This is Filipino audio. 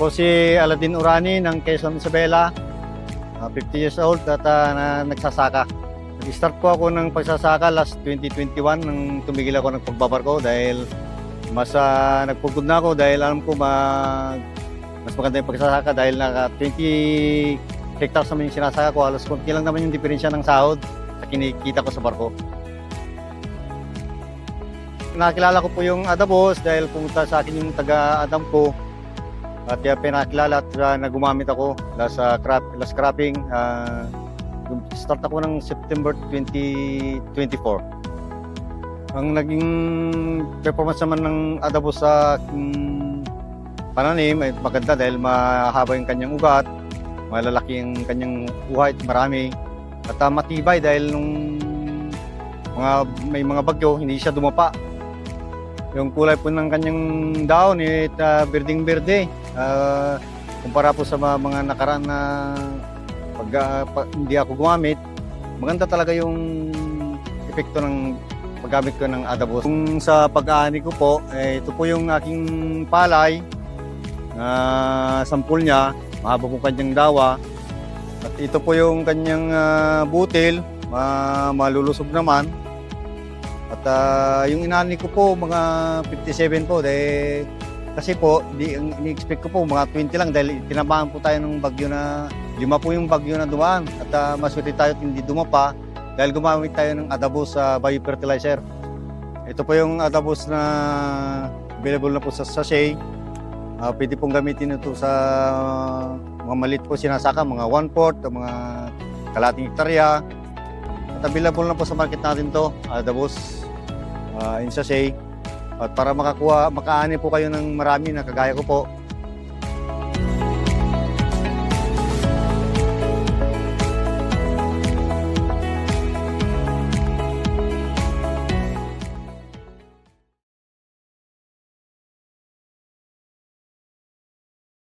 po si Aladin Urani ng Quezon Isabela, ah, 50 years old at ah, na, nagsasaka. Nag-start po ako ng pagsasaka last 2021 nang tumigil ako ng pagbabarko dahil mas ah, nagpugod na ako dahil alam ko mag, mas maganda yung pagsasaka dahil naka 20 hectares naman yung sinasaka ko. Halos konti lang naman yung diferensya ng sahod sa kinikita ko sa barko. Nakilala ko po yung Adabos dahil pumunta sa akin yung taga-Adam ko at kaya pinakilala at uh, nagumamit ako last, uh, crop, last cropping. Uh, start ako ng September 2024. Ang naging performance naman ng Adabos sa aking pananim ay maganda dahil mahaba yung kanyang ugat, malalaki yung kanyang uhat, marami. At uh, matibay dahil nung mga may mga bagyo, hindi siya dumapa. Yung kulay po ng kanyang daon eh uh, berding berde. Uh, kumpara po sa mga, nakaraan na pag, ah, pa- hindi ako gumamit, maganda talaga yung epekto ng paggamit ko ng Adabos. Kung sa pag-aani ko po, eh, ito po yung aking palay na sampul niya, mahaba po kanyang dawa. At ito po yung kanyang ah, butil, ma- malulusob naman. At ah, yung inani ko po, mga 57 po. Dahil, kasi po, di, ang ini-expect ko po, mga 20 lang dahil tinamaan po tayo ng bagyo na, lima po yung bagyo na dumaan. At uh, maswerte tayo at hindi dumapa dahil gumamit tayo ng adabos sa biofertilizer. Ito po yung adabos na available na po sa sachet. Ah, pwede pong gamitin ito sa mga maliit po sinasaka, mga 1-4, mga kalating hektarya. Available na po sa market natin to, adabos uh, in sachet. At para makakuha, makaani po kayo ng marami na kagaya ko po,